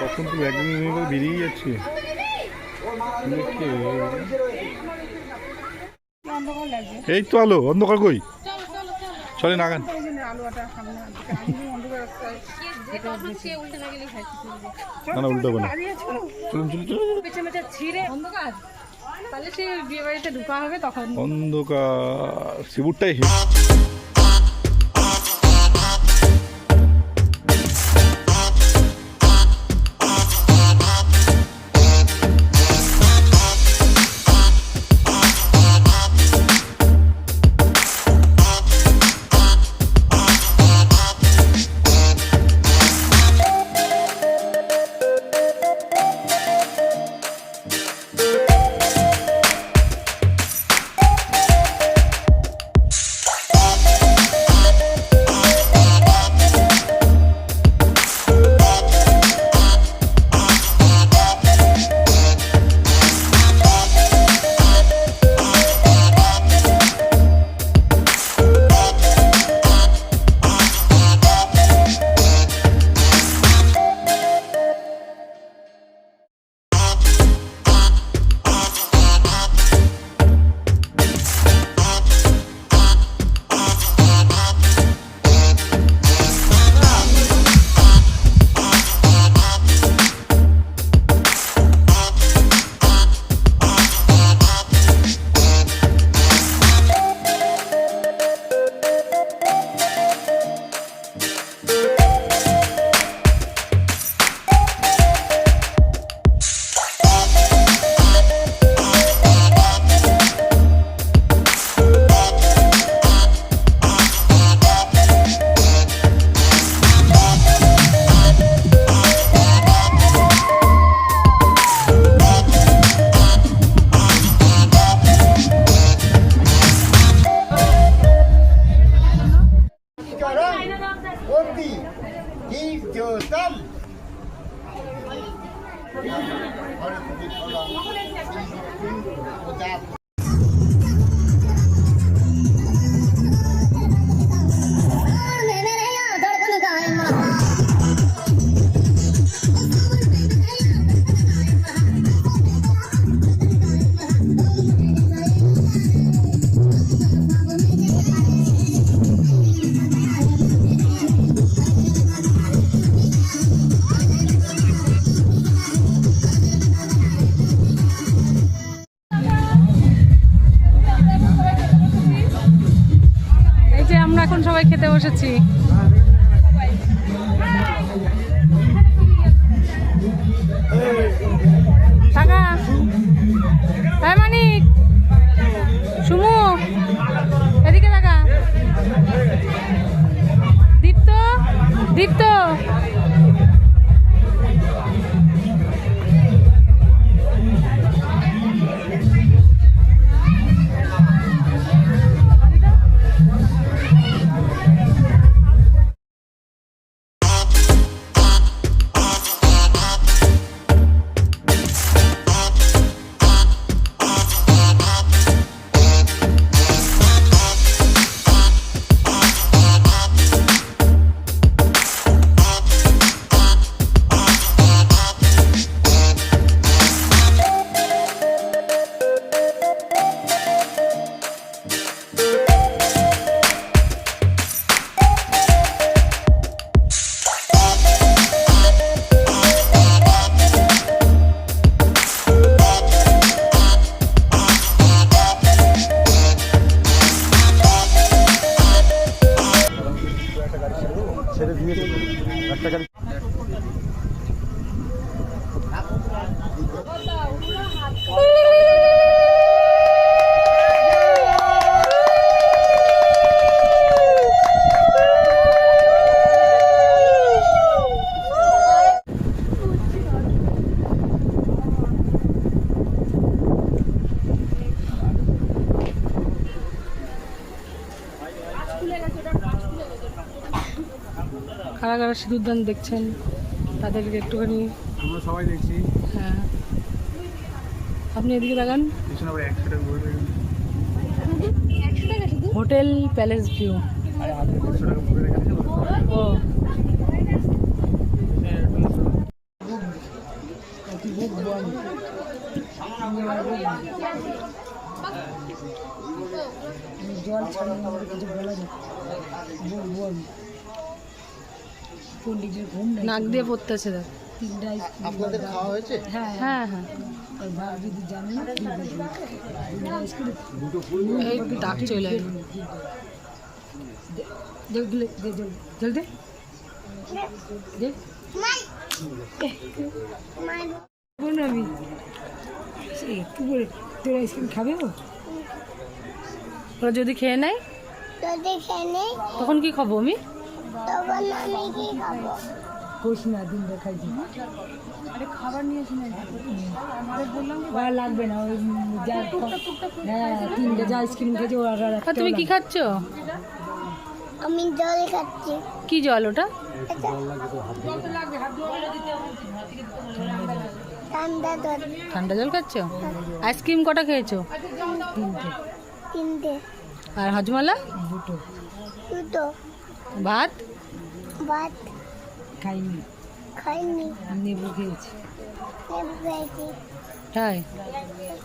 কখন তুমি একদিন বেরিয়ে যাচ্ছে? এই তো আলো অন্ধকার কই? চলে নাগান। না না উল্টো না। চলুন চলুন চলুন। তাহলে সে বিয়ে বাড়িতে ঢুকা হবে তখন। অন্ধকার শিবুরটাই হে এই সবাই খেতে বসেছি। টাকা কারা কারা সিঁদুর দান দেখছেন তাদেরকে একটুখানি আমরা সবাই দেখছি। হ্যাঁ। আপনি এদিকে বলবে হোটেল প্যালেস ভিউ। ও। জল ছাড়া কিছু বলা যায়। পন্ডিতের ঘুম নাক দিয়ে পড়তেছে দেখ। আপনাদের খাওয়া হয়েছে? হ্যাঁ হ্যাঁ। হ্যাঁ যদি জানেন এই ডাক চলে আমি। একটু করে তোর আইসক্রিম খাবে ওরা যদি খেয়ে নেয়। তখন কি খাব আমি? কোষ না দিন দেখাই দিই আর লাগবে না ওই যা হ্যাঁ তিনটে যা আইসক্রিম খেয়েছে ওরা আর আর একটা তুমি কি খাচ্ছ? আমি জল খাচ্ছি। কি জল ওটা? ঠান্ডা জল। ঠান্ডা জল খাচ্ছ? আইসক্রিম কটা খেয়েছো? তিনটে। তিনটে। আর হজমালা? দুটো। দুটো। ভাত? ভাত। খাইনি। খাইনি। নেবু খেয়েছি। খেয়েছি। তাই?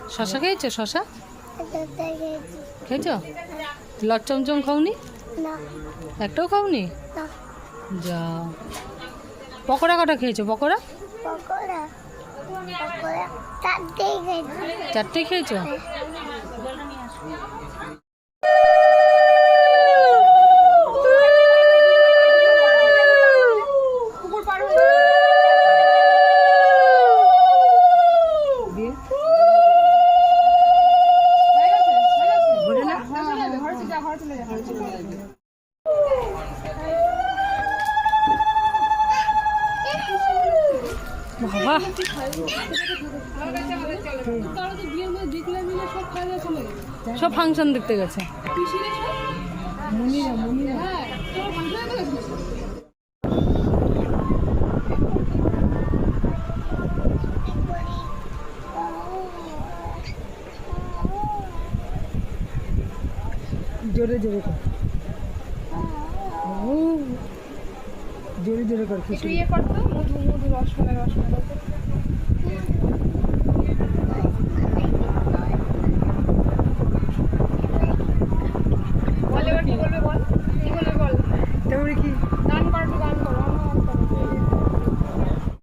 শশা খেয়েছো? শশা? খেয়েছি। লট খাওনি? না। একটাও খাওনি? না। যা। পকোড়া কটা খেয়েছো? পকোড়া? পকোড়া। চারটে খেয়েছো দিয়ে ঘুরে না বাবা। সব ফাংশন দেখতে গেছে। জোরে জোরে কর। জোরে জোরে কর খিচুড়ি। ইয়ে করতো মধু মধু রস